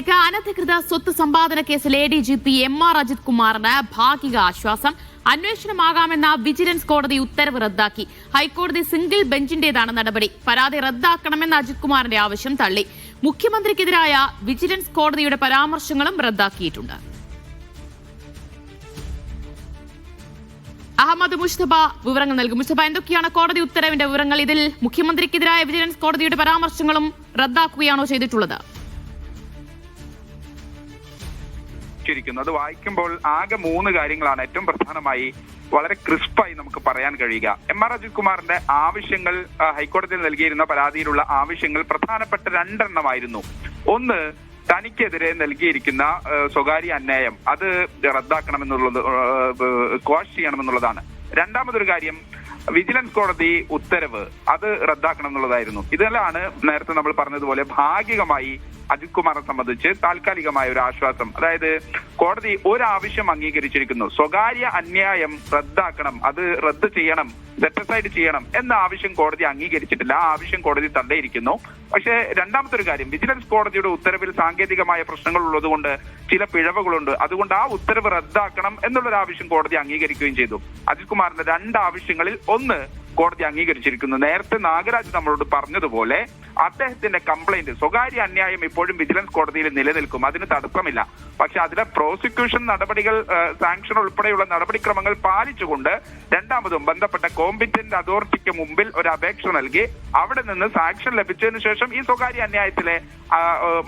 വാർത്തകളിലേക്ക് അനധികൃത സ്വത്ത് സമ്പാദന കേസിൽ A D G P M R Ajith കുമാറിന് ഭാഗിക ആശ്വാസം. അന്വേഷണമാകാമെന്ന വിജിലൻസ് കോടതി ഉത്തരവ് റദ്ദാക്കി. ഹൈക്കോടതി സിംഗിൾ ബെഞ്ചിന്റേതാണ് നടപടി. പരാതി റദ്ദാക്കണമെന്ന അജിത് കുമാറിന്റെ ആവശ്യം തള്ളി. മുഖ്യമന്ത്രിക്കെതിരായ വിജിലൻസ് കോടതിയുടെ പരാമർശങ്ങളും റദ്ദാക്കിയിട്ടുണ്ട്. അഹമ്മദ് മുഷ്തബ വിവരങ്ങൾ നൽകും. മുഷ്തബ എന്തൊക്കെയാണ് കോടതി ഉത്തരവിന്റെ വിവരങ്ങൾ? ഇതിൽ മുഖ്യമന്ത്രിക്കെതിരായ വിജിലൻസ് കോടതിയുടെ പരാമർശങ്ങളും റദ്ദാക്കുകയാണോ ചെയ്തിട്ടുള്ളത്? അത് വായിക്കുമ്പോൾ ആകെ മൂന്ന് കാര്യങ്ങളാണ് ഏറ്റവും പ്രധാനമായി വളരെ ക്രിസ്പായി നമുക്ക് പറയാൻ കഴിയുക. എം ആർ അജിത് കുമാറിന്റെ ആവശ്യങ്ങൾ ഹൈക്കോടതിയിൽ നൽകിയിരുന്ന പരാതിയിലുള്ള ആവശ്യങ്ങൾ പ്രധാനപ്പെട്ട രണ്ടെണ്ണമായിരുന്നു. ഒന്ന് തനിക്കെതിരെ നൽകിയിരിക്കുന്ന സ്വകാര്യ അന്യായം. അത് റദ്ദാക്കണമെന്നുള്ളത് ക്വാഷ് ചെയ്യണമെന്നുള്ളതാണ്. രണ്ടാമതൊരു കാര്യം വിജിലൻസ് കോടതി ഉത്തരവ് അത് റദ്ദാക്കണം എന്നുള്ളതായിരുന്നു ഇതിലാണ് നേരത്തെ നമ്മൾ പറഞ്ഞതുപോലെ ഭാഗികമായി അജിത് കുമാറിനെ സംബന്ധിച്ച് താൽക്കാലികമായ ഒരു ആശ്വാസം. അതായത് കോടതി ഒരാവശ്യം അംഗീകരിച്ചിരിക്കുന്നു. സ്വകാര്യ അന്യായം റദ്ദാക്കണം അത് റദ്ദ് ചെയ്യണം സെറ്റസൈഡ് ചെയ്യണം എന്ന ആവശ്യം കോടതി അംഗീകരിച്ചിട്ടില്ല. ആ ആവശ്യം കോടതി തള്ളിയിരിക്കുന്നു പക്ഷേ രണ്ടാമത്തെ ഒരു കാര്യം വിജിലൻസ് കോടതിയുടെ ഉത്തരവിൽ സാങ്കേതികമായ പ്രശ്നങ്ങൾ ഉള്ളതുകൊണ്ട് ചില പിഴവുകളുണ്ട്. അതുകൊണ്ട് ആ ഉത്തരവ് റദ്ദാക്കണം എന്നുള്ളൊരു ആവശ്യം കോടതി അംഗീകരിക്കുകയും ചെയ്തു. അജിത് കുമാറിന്റെ രണ്ട് ആവശ്യങ്ങളിൽ ഒന്ന് കോടതി അംഗീകരിച്ചിരിക്കുന്നു. നേരത്തെ നാഗരാജ് നമ്മളോട് പറഞ്ഞതുപോലെ അദ്ദേഹത്തിന്റെ കംപ്ലൈന്റ് സ്വകാര്യ അന്യായം ഇപ്പോഴും വിജിലൻസ് കോടതിയിൽ നിലനിൽക്കും. അതിന് തടസ്സമില്ല. പക്ഷെ അതിലെ പ്രോസിക്യൂഷൻ നടപടികൾ സാങ്ഷൻ ഉൾപ്പെടെയുള്ള നടപടിക്രമങ്ങൾ പാലിച്ചുകൊണ്ട് രണ്ടാമതും ബന്ധപ്പെട്ട കോമ്പിറ്റന്റ് അതോറിറ്റിക്ക് മുമ്പിൽ ഒരു അപേക്ഷ നൽകി. അവിടെ നിന്ന് സാങ്ഷൻ ലഭിച്ചതിന് ശേഷം ഈ സ്വകാര്യ അന്യായത്തിലെ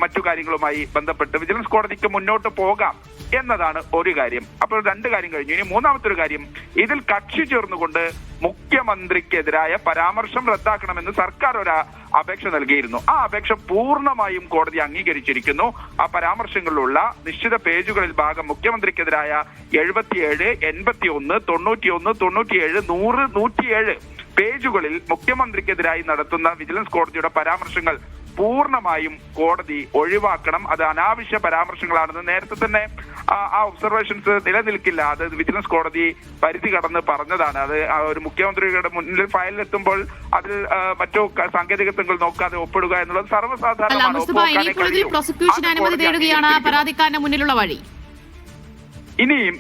മറ്റു കാര്യങ്ങളുമായി ബന്ധപ്പെട്ട് വിജിലൻസ് കോടതിക്ക് മുന്നോട്ട് പോകാം എന്നതാണ് ഒരു കാര്യം. അപ്പോൾ രണ്ട് കാര്യം കഴിഞ്ഞു. ഇനി മൂന്നാമത്തെ ഒരു കാര്യം. ഇതിൽ കക്ഷി ചേർന്നുകൊണ്ട് മുഖ്യമന്ത്രിക്കെതിരായ പരാമർശം റദ്ദാക്കണമെന്ന് സർക്കാർ ഒരു അപേക്ഷ നൽകിയിരുന്നു. ആ അപേക്ഷ പൂർണമായും കോടതി അംഗീകരിച്ചിരിക്കുന്നു. ആ പരാമർശങ്ങളിലുള്ള നിശ്ചിത പേജുകളിൽ ഭാഗം മുഖ്യമന്ത്രിക്കെതിരായ എഴുപത്തിയേഴ് എൺപത്തി ഒന്ന് തൊണ്ണൂറ്റിയൊന്ന് തൊണ്ണൂറ്റിയേഴ് നൂറ് നൂറ്റിയേഴ് പേജുകളിൽ മുഖ്യമന്ത്രിക്കെതിരായി നടത്തുന്ന വിജിലൻസ് കോടതിയുടെ പരാമർശങ്ങൾ പൂർണമായും കോടതി ഒഴിവാക്കണം. അത് അനാവശ്യ പരാമർശങ്ങളാണെന്ന് നേരത്തെ തന്നെ ആ ഒബ്സർവേഷൻസ് നിലനിൽക്കില്ല. അത് വിജിലൻസ് കോടതി പരിധി കടന്ന് പറഞ്ഞതാണ്. അത് ഒരു മുഖ്യമന്ത്രിയുടെ മുന്നിൽ ഫയലിലെത്തുമ്പോൾ അതിൽ മറ്റു സാങ്കേതികത്വങ്ങൾ നോക്കാതെ ഒപ്പിടുക എന്നുള്ളത് സർവസാധാരണ സർവസാധാരണമാണ്. പ്രോസിക്യൂഷൻ അനുമതി തേടുകയാണ് പരാതിക്കാരന്റെ മുന്നിലുള്ള വഴി. ഇനിയും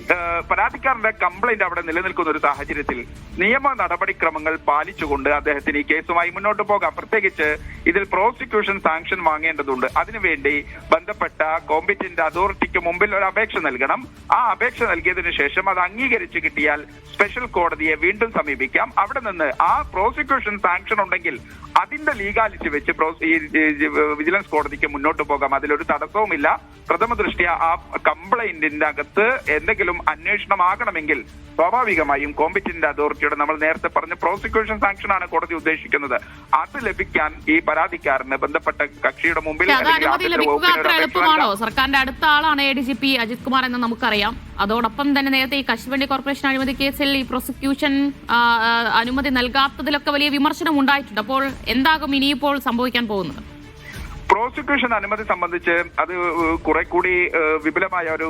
പരാതിക്കാരന്റെ കംപ്ലൈന്റ് അവിടെ നിലനിൽക്കുന്ന ഒരു സാഹചര്യത്തിൽ നിയമ നടപടിക്രമങ്ങൾ പാലിച്ചുകൊണ്ട് അദ്ദേഹത്തിന് ഈ കേസുമായി മുന്നോട്ട് പോകാം. പ്രത്യേകിച്ച് ഇതിൽ പ്രോസിക്യൂഷൻ സാങ്ഷൻ വാങ്ങേണ്ടതുണ്ട്. അതിനുവേണ്ടി ബന്ധപ്പെട്ട കോമ്പിറ്റന്റ് അതോറിറ്റിക്ക് മുമ്പിൽ ഒരു അപേക്ഷ നൽകണം. ആ അപേക്ഷ നൽകിയതിനു ശേഷം അത് അംഗീകരിച്ചു കിട്ടിയാൽ സ്പെഷ്യൽ കോടതിയെ വീണ്ടും സമീപിക്കാം. അവിടെ നിന്ന് ആ പ്രോസിക്യൂഷൻ സാങ്ഷൻ ഉണ്ടെങ്കിൽ അതിന്റെ ലീഗാലിറ്റി വെച്ച് വിജിലൻസ് കോടതിക്ക് മുന്നോട്ട് പോകാം. അതിലൊരു തടസ്സവുമില്ല. പ്രഥമ ദൃഷ്ടിയ ആ കംപ്ലൈന്റിന്റെ അകത്ത് എന്തെങ്കിലും അന്വേഷണമാകണമെങ്കിൽ സ്വാഭാവികമായും കോമ്പിറ്റന്റ് അതോറിറ്റിയുടെ നമ്മൾ നേരത്തെ പറഞ്ഞ പ്രോസിക്യൂഷൻ സാങ്ഷൻ ആണ് കോടതി ഉദ്ദേശിക്കുന്നത്. അത് ലഭിക്കാൻ ഈ പരാതിക്കാരന് ബന്ധപ്പെട്ട കക്ഷിയുടെ മുമ്പിൽ. സർക്കാരിന്റെ അടുത്ത ആളാണ് A D G P Ajith Kumar എന്ന് നമുക്കറിയാം. അതോടൊപ്പം തന്നെ നേരത്തെ ഈ കശുവണ്ടി കോർപ്പറേഷൻ അഴിമതി കേസിൽ ഈ പ്രോസിക്യൂഷൻ അനുമതി നൽകാത്തതിലൊക്കെ വലിയ വിമർശനം ഉണ്ടായിട്ടുണ്ട്. അപ്പോൾ എന്താകും ഇനിയിപ്പോൾ സംഭവിക്കാൻ പോകുന്നത്? പ്രോസിക്യൂഷൻ അനുമതി സംബന്ധിച്ച് അത് കുറെ കൂടി വിപുലമായ ഒരു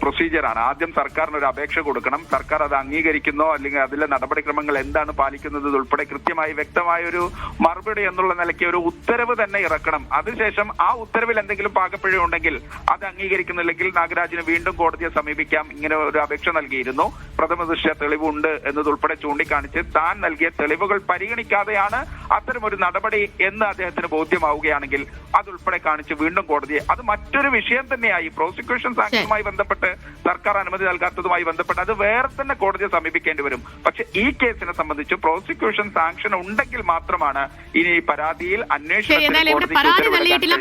പ്രൊസീജിയറാണ്. ആദ്യം സർക്കാരിന് ഒരു അപേക്ഷ കൊടുക്കണം. സർക്കാർ അത് അംഗീകരിക്കുന്നോ അല്ലെങ്കിൽ അതിലെ നടപടിക്രമങ്ങൾ എന്താണ് പാലിക്കുന്നത് ഉൾപ്പെടെ കൃത്യമായി വ്യക്തമായ ഒരു മറുപടി എന്നുള്ള നിലയ്ക്ക് ഒരു ഉത്തരവ് തന്നെ ഇറക്കണം. അതിനുശേഷം ആ ഉത്തരവിൽ എന്തെങ്കിലും പാകപ്പിഴ ഉണ്ടെങ്കിൽ അത് അംഗീകരിക്കുന്നില്ലെങ്കിൽ നാഗരാജിന് വീണ്ടും കോടതിയെ സമീപിക്കാം. ഇങ്ങനെ ഒരു അപേക്ഷ നൽകിയിരുന്നു. പ്രഥമ ദൃശ്യ തെളിവുണ്ട് എന്നതുൾപ്പെടെ ചൂണ്ടിക്കാണിച്ച് താൻ നൽകിയ തെളിവുകൾ പരിഗണിക്കാതെയാണ് അത്തരമൊരു നടപടി എന്ന് അദ്ദേഹത്തിന് ബോധ്യമാവുകയാണെങ്കിൽ അതുൾപ്പെടെ കാണിച്ച് വീണ്ടും കോടതിയെ അത് മറ്റൊരു വിഷയം തന്നെയായി. പ്രോസിക്യൂഷൻ സാങ്ഷനുമായി ബന്ധപ്പെട്ട് സർക്കാർ അനുമതി നൽകാത്തതുമായി ബന്ധപ്പെട്ട് അത് വേറെ തന്നെ കോടതിയെ സമീപിക്കേണ്ടി വരും. പക്ഷെ ഈ കേസിനെ സംബന്ധിച്ച് പ്രോസിക്യൂഷൻ സാങ്ഷൻ ഉണ്ടെങ്കിൽ മാത്രമാണ് ഇനി പരാതിയിൽ അന്വേഷണം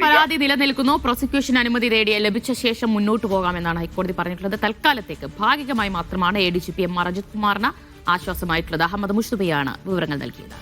പരാതി നിലനിൽക്കുന്നു. പ്രോസിക്യൂഷൻ അനുമതി തേടിയ ലഭിച്ച ശേഷം മുന്നോട്ട് പോകാമെന്നാണ് ഹൈക്കോടതി പറഞ്ഞിട്ടുള്ളത്. തൽക്കാലത്തേക്ക് ഭാഗികമായി മാത്രമാണ് A D G P M Ajith കുമാറിന് ആശ്വാസമായിട്ടുള്ളത്. അഹമ്മദ് മുഷ്തുബയാണ് വിവരങ്ങൾ നൽകിയത്.